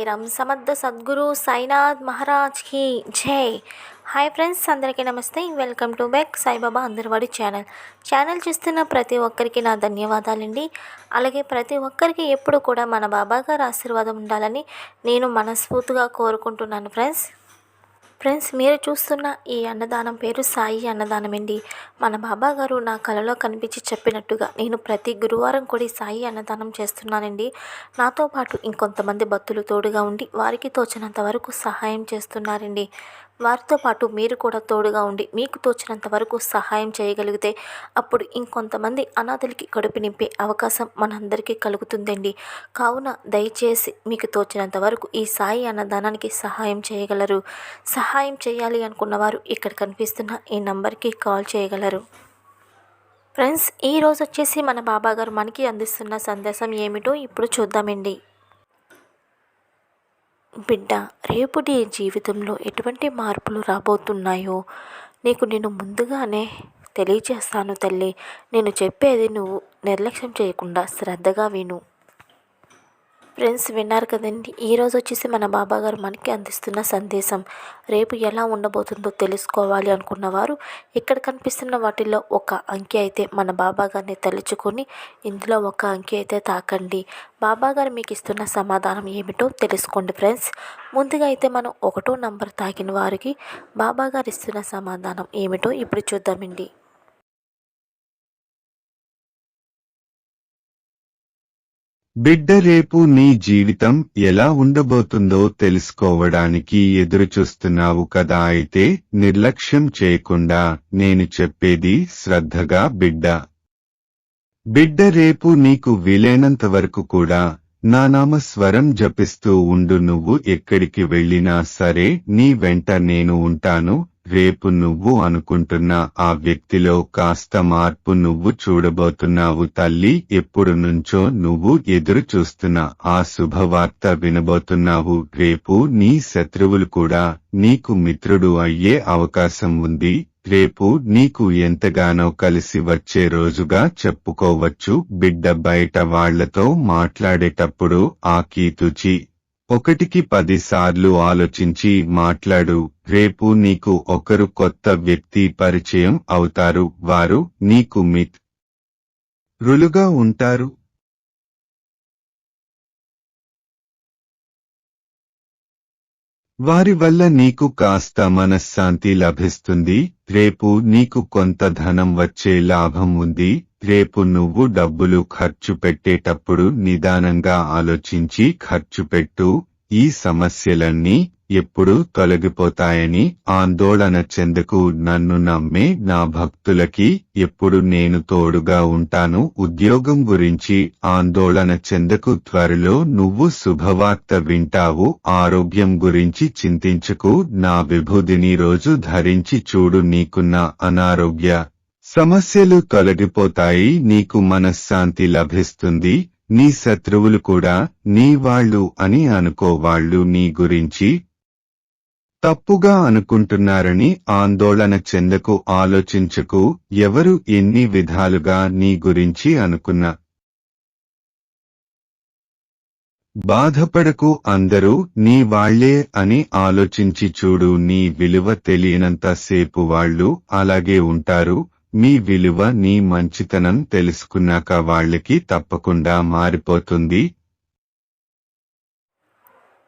సాయిరామ్. సమర్థ సద్గురు సాయినాథ్ మహారాజ్కి జై. హాయ్ ఫ్రెండ్స్ అందరికీ నమస్తే. వెల్కమ్ టు బ్యాక్ సాయిబాబా అందరివాడి ఛానల్. ఛానల్ చూస్తున్న ప్రతి ఒక్కరికి నా ధన్యవాదాలండి. అలాగే ప్రతి ఒక్కరికి ఎప్పుడు కూడా మన బాబా గారి ఆశీర్వాదం ఉండాలని నేను మనస్ఫూర్తిగా కోరుకుంటున్నాను ఫ్రెండ్స్. ఫ్రెండ్స్ మీరు చూస్తున్న ఈ అన్నదానం పేరు సాయి అన్నదానం అండి మన బాబా గారు నా కలలో కనిపించి చెప్పినట్టుగా నేను ప్రతి గురువారం కూడా సాయి అన్నదానం చేస్తున్నానండి. నాతో పాటు ఇంకొంతమంది భక్తులు తోడుగా ఉండి వారికి తోచినంత వరకు సహాయం చేస్తున్నారండి. వారితో పాటు మీరు కూడా తోడుగా ఉండి మీకు తోచినంత వరకు సహాయం చేయగలిగితే అప్పుడు ఇంకొంతమంది అనాథలకి కడుపు నింపే అవకాశం మనందరికీ కలుగుతుందండి. కావున దయచేసి మీకు తోచినంత వరకు ఈ సాయి అన్నదానానికి సహాయం చేయగలరు. సహాయం చేయాలి అనుకున్నవారు ఇక్కడ కనిపిస్తున్న ఈ నంబర్కి కాల్ చేయగలరు. ఫ్రెండ్స్ ఈ రోజు వచ్చేసి మన బాబాగారు మనకి అందిస్తున్న సందేశం ఏమిటో ఇప్పుడు చూద్దామండి. బిడ్డ రేపు నీ జీవితంలో ఎటువంటి మార్పులు రాబోతున్నాయో నీకు నేను ముందుగానే తెలియజేస్తాను తల్లి. నేను చెప్పేది నువ్వు నిర్లక్ష్యం చేయకుండా శ్రద్ధగా విను. ఫ్రెండ్స్ విన్నారు కదండి. ఈరోజు వచ్చేసి మన బాబా గారు మనకి అందిస్తున్న సందేశం రేపు ఎలా ఉండబోతుందో తెలుసుకోవాలి అనుకున్నవారు ఇక్కడ కనిపిస్తున్న వాటిల్లో ఒక అంకె అయితే మన బాబా గారిని తలుచుకొని ఇందులో ఒక అంకె అయితే తాకండి. బాబాగారు మీకు ఇస్తున్న సమాధానం ఏమిటో తెలుసుకోండి ఫ్రెండ్స్. ముందుగా అయితే మనం ఒకటో నంబర్ తాకిన వారికి బాబాగారు ఇస్తున్న సమాధానం ఏమిటో ఇప్పుడు చూద్దామండి. బిడ్డ రేపు నీ జీవితం ఎలా ఉండబోతుందో తెలుసుకోవడానికి ఎదురుచూస్తున్నావు కదా అయితే నిర్లక్ష్యం చేయకుండా నేను చెప్పేది శ్రద్ధగా బిడ్డ. బిడ్డ రేపు నీకు వీలైనంత వరకు కూడా నా నామ స్వరం జపిస్తూ ఉండు నువ్వు ఎక్కడికి వెళ్ళినా సరే నీ వెంట నేను ఉంటాను రేపు నువ్వు అనుకుంటున్న ఆ వ్యక్తిలో కాస్త మార్పు నువ్వు చూడబోతున్నావు తల్లి ఎప్పుడు నుంచో నువ్వు ఎదురు చూస్తున్న ఆ శుభవార్త వినబోతున్నావు. రేపు నీ శత్రువులు కూడా నీకు మిత్రుడు అయ్యే అవకాశం ఉంది. రేపు నీకు ఎంతగానో కలిసి వచ్చే రోజుగా చెప్పుకోవచ్చు. బిడ్డ బయట వాళ్ళతో మాట్లాడేటప్పుడు ఆ కీతుచి ఒకటికి పదిసార్లు ఆలోచించి మాట్లాడు. రేపు నీకు ఒకరు కొత్త వ్యక్తి పరిచయం అవుతారు. వారు నీకు మిత్ రులుగా ఉంటారు. వారి వల్ల నీకు కాస్త మనశ్శాంతి లభిస్తుంది. రేపు నీకు కొంత ధనం వచ్చే లాభం ఉంది. రేపు నువ్వు డబ్బులు ఖర్చు పెట్టేటప్పుడు నిదానంగా ఆలోచించి ఖర్చు పెట్టు ఈ సమస్యలన్నీ ఎప్పుడు తొలగిపోతాయని ఆందోళన చెందకు నన్ను నమ్మే నా భక్తులకి ఎప్పుడు నేను తోడుగా ఉంటాను. ఉద్యోగం గురించి ఆందోళన చెందకు త్వరలో నువ్వు శుభవార్త వింటావు. ఆరోగ్యం గురించి చింతించకు నా విభూదిని రోజు ధరించి చూడు. నీకున్న అనారోగ్య సమస్యలు తొలగిపోతాయి నీకు మనశ్శాంతి లభిస్తుంది నీ శత్రువులు కూడా నీ వాళ్ళు అని అనుకో వాళ్ళు నీ గురించి. తప్పుగా అనుకుంటున్నారని ఆందోళన చెందకు ఆలోచించకు ఎవరు ఎన్ని విధాలుగా నీ గురించి అనుకున్నా. బాధపడకు అందరూ నీ వాళ్ళే అని ఆలోచించి చూడు నీ విలువ తెలియనంత సేపు వాళ్ళు అలాగే ఉంటారు మీ విలువ నీ మంచితనం తెలుసుకున్నాక వాళ్ళకి తప్పకుండా మారిపోతుంది.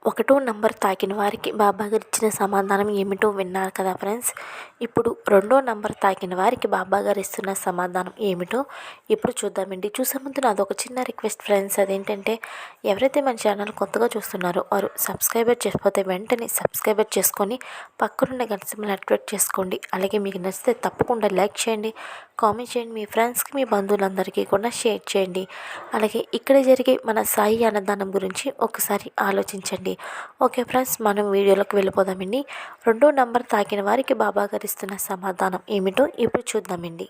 ఒకటో నంబర్ తాకిన వారికి బాబాగారు ఇచ్చిన సమాధానం ఏమిటో విన్నారు కదా ఫ్రెండ్స్. ఇప్పుడు రెండో నంబర్ తాకిన వారికి బాబా గారు ఇస్తున్న సమాధానం ఏమిటో ఇప్పుడు చూద్దామండి. చూసే ముందు నాది ఒక చిన్న రిక్వెస్ట్ ఫ్రెండ్స్. అదేంటంటే ఎవరైతే మన ఛానల్ కొత్తగా చూస్తున్నారో వారు సబ్స్క్రైబర్ చేసిపోతే వెంటనే సబ్స్క్రైబర్ చేసుకొని పక్కనున్న గంట యాక్టివేట్ చేసుకోండి. అలాగే మీకు నచ్చితే తప్పకుండా లైక్ చేయండి కామెంట్ చేయండి మీ ఫ్రెండ్స్కి మీ బంధువులందరికీ కూడా షేర్ చేయండి. అలాగే ఇక్కడ జరిగే మన సాయి అన్నదానం గురించి ఒకసారి ఆలోచించండి. ఓకే ఫ్రెండ్స్ మనం వీడియోలోకి వెళ్ళిపోదామండి. రెండో నంబర్ తాకిన వారికి బాబాగారి ఇస్తున్న సమాధానం ఏమిటో ఇప్పుడు చూద్దామండి.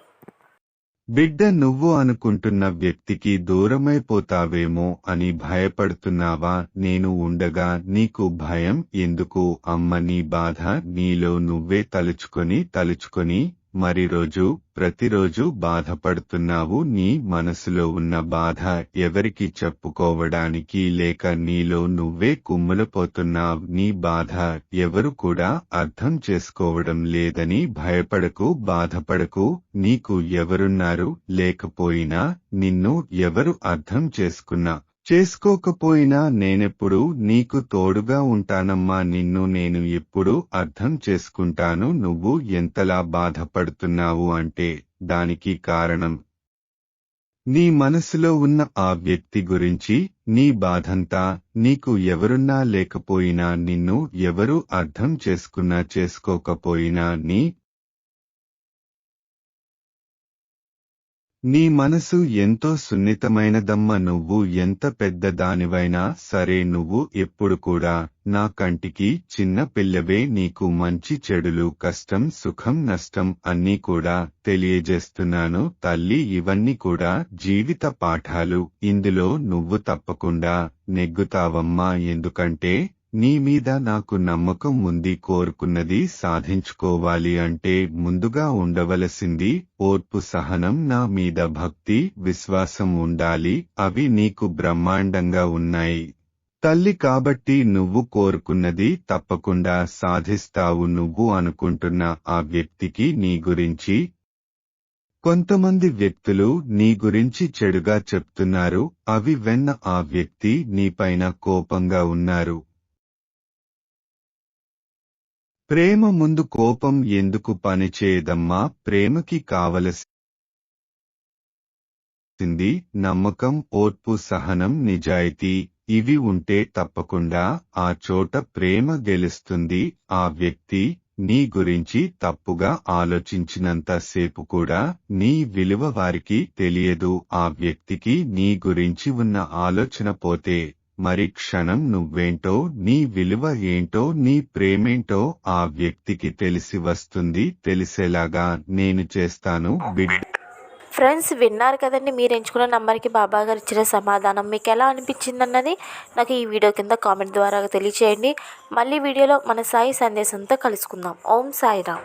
బిడ్డ నువ్వు అనుకుంటున్న వ్యక్తికి దూరమైపోతావేమో అని భయపడుతున్నావా? నేను ఉండగా నీకు భయం ఎందుకు? అమ్మ నీ బాధ నీలో నువ్వే తలుచుకొని తలుచుకొని మరి రోజు ప్రతిరోజు బాధపడుతున్నావు. నీ మనసులో ఉన్న బాధ ఎవరికి చెప్పుకోవడానికి లేక నీలో నువ్వే కుమ్ములపోతున్నావు. నీ బాధ ఎవరు కూడా అర్థం చేసుకోవడం లేదని భయపడకు బాధపడకు. నీకు ఎవరున్నారు? లేకపోయినా నిన్ను ఎవరు అర్థం చేసుకున్నా? చేసుకోకపోయినా నేనెప్పుడు నీకు తోడుగా ఉంటానమ్మా నిన్ను నేను ఎప్పుడు అర్థం చేసుకుంటాను. నువ్వు ఎంతలా బాధపడుతున్నావు అంటే దానికి కారణం నీ మనసులో ఉన్న ఆ వ్యక్తి గురించి నీ బాధంతా నీకు ఎవరున్నా లేకపోయినా నిన్ను ఎవరు అర్థం చేసుకున్నా చేసుకోకపోయినా నీ నీ మనసు ఎంతో సున్నితమైనదమ్మ నువ్వు ఎంత పెద్ద దానివైనా సరే నువ్వు ఎప్పుడు కూడా నా కంటికి చిన్న పిల్లవే నీకు మంచి చెడులు కష్టం సుఖం నష్టం అన్నీ కూడా తెలియజేస్తున్నాను తల్లి. ఇవన్నీ కూడా జీవిత పాఠాలు. ఇందులో నువ్వు తప్పకుండా నెగ్గుతావమ్మా ఎందుకంటే నీ మీద నాకు నమ్మకం ఉంది కోరుకున్నది సాధించుకోవాలి అంటే ముందుగా ఉండవలసింది ఓర్పు సహనం నా మీద భక్తి విశ్వాసం ఉండాలి అవి నీకు బ్రహ్మాండంగా ఉన్నాయి. తల్లి కాబట్టి నువ్వు కోరుకున్నది తప్పకుండా సాధిస్తావు నువ్వు అనుకుంటున్న ఆ వ్యక్తికి నీ గురించి. కొంతమంది వ్యక్తులు నీ గురించి చెడుగా చెప్తున్నారు అవి వెన్న ఆ వ్యక్తి నీపైన కోపంగా ఉన్నారు. ప్రేమ ముందు కోపం ఎందుకు పనిచేయదమ్మా? ప్రేమకి కావలసింది నమ్మకం ఓర్పు సహనం నిజాయితీ ఇవి ఉంటే తప్పకుండా ఆ చోట ప్రేమ గెలుస్తుంది. ఆ వ్యక్తి నీ గురించి తప్పుగా ఆలోచించినంత సేపు కూడా నీ విలువ వారికి తెలియదు. ఆ వ్యక్తికి నీ గురించి ఉన్న ఆలోచన పోతే మరి క్షణం నువ్వేంటో నీ విలువ ఏంటో నీ ప్రేమేంటో ఆ వ్యక్తికి తెలిసి వస్తుంది తెలిసేలాగా నేను చేస్తాను బిడ్డ ఫ్రెండ్స్ విన్నారు కదండి మీరు ఎంచుకున్న నంబర్కి బాబా గారు ఇచ్చిన సమాధానం. మీకు ఎలా అనిపించింది అన్నది నాకు ఈ వీడియో కింద కామెంట్ ద్వారా తెలియచేయండి. మళ్ళీ వీడియోలో మన సాయి సందేశంతో కలుసుకుందాం. ఓం సాయిరామ్.